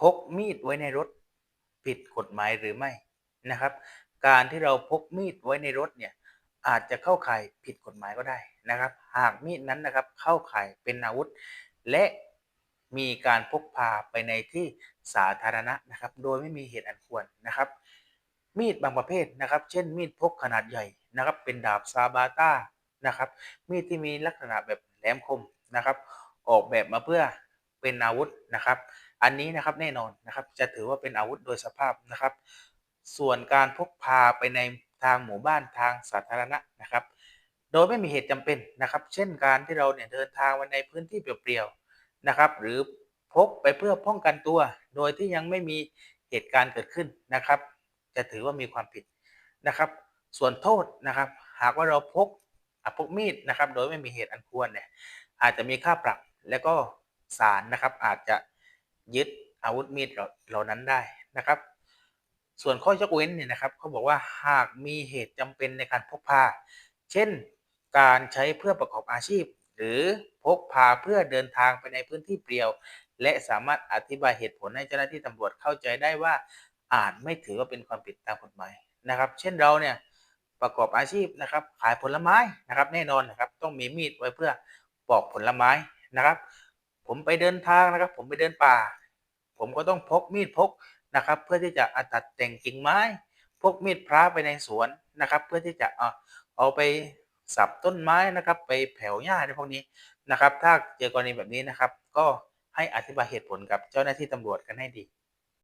พกมีดไว้ในรถผิดกฎหมายหรือไม่นะครับ การที่เราพกมีดไว้ในรถเนี่ยอาจจะเข้าข่ายผิดกฎหมายก็ได้นะครับ หากมีดนั้นนะครับเข้าข่ายเป็นอาวุธ และมีการพกพาไปในที่สาธารณะนะครับ โดยไม่มีเหตุอันควรนะครับ มีดบางประเภทนะครับ เช่น มีดพกขนาดใหญ่นะครับ เป็นดาบซาบาต้านะครับ มีดที่มีลักษณะแบบแหลมคมนะครับ ออกแบบมาเพื่อเป็นอาวุธนะครับ อันนี้นะครับแน่นอนนะครับจะถือว่าเป็นอาวุธโดยสภาพนะครับ ส่วนการพกพาไปในทางหมู่บ้านทางสาธารณะนะครับ โดยไม่มีเหตุจำเป็นนะครับ เช่นการที่เราเนี่ยเดินทางมาในพื้นที่เปลี่ยวๆนะครับ หรือพกไปเพื่อป้องกันตัว โดยที่ยังไม่มีเหตุการณ์เกิดขึ้นนะครับ จะถือว่ามีความผิดนะครับ ส่วนโทษนะครับ หากว่าเราพกพกมีดนะครับ โดยไม่มีเหตุอันควรเนี่ยอาจจะมีค่าปรับและก็ศาลนะครับอาจจะ ยึดอาวุธมีดเหล่านั้นได้นะครับ ส่วนข้อยกเว้นเนี่ยนะครับเขาบอกว่าหากมีเหตุจำเป็นในการพกพา เช่น การใช้เพื่อประกอบอาชีพ หรือพกพาเพื่อเดินทางไปในพื้นที่เปลี่ยว และสามารถอธิบายเหตุผลให้เจ้าหน้าที่ตำรวจเข้าใจได้ว่าอาจไม่ถือว่าเป็นความผิดตามกฎหมายนะครับ เช่นเราเนี่ยประกอบอาชีพนะครับ ขายผลไม้นะครับ แน่นอนนะครับ ต้องมีมีดไว้เพื่อปอกผลไม้นะครับ ผมไปเดินทางนะครับ ผมไปเดินป่า ผมก็ต้องพกมีดพกนะครับ เพื่อที่จะตัดแต่งกิ่งไม้ พกมีดพระไปในสวนนะครับ เพื่อที่จะเอาเอาไปสับต้นไม้นะครับ ไปแผ่วหญ้าในพวกนี้นะครับ ถ้าเจอกรณีแบบนี้นะครับ ก็ให้อธิบายเหตุผลกับเจ้าหน้าที่ตำรวจกันให้ดี